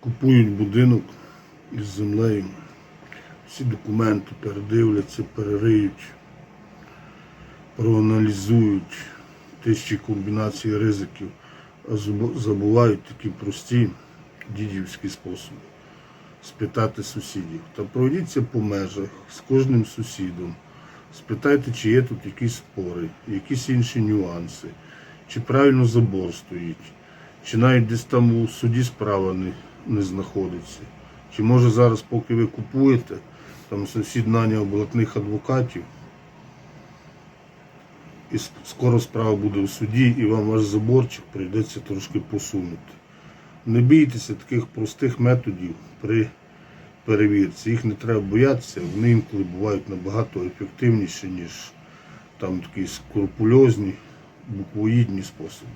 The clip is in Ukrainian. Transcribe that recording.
Купують будинок із землею, всі документи передивляться, перериють, проаналізують. Тисячі комбінацій ризиків, а забувають такі прості дідівські способи. Спитати сусідів. Та пройдіться по межах з кожним сусідом, спитайте, чи є тут якісь спори, якісь інші нюанси, чи правильно забор стоїть, чи навіть десь там у суді справа не, не знаходиться. Чи може зараз, поки ви купуєте, там сусід наняв адвокатів, і скоро справа буде в суді, і вам ваш заборчик прийдеться трошки посунути. Не бійтеся таких простих методів при перевірці. Їх не треба боятися, вони інколи бувають набагато ефективніші, ніж там такі скрупульозні, буквоїдні способи.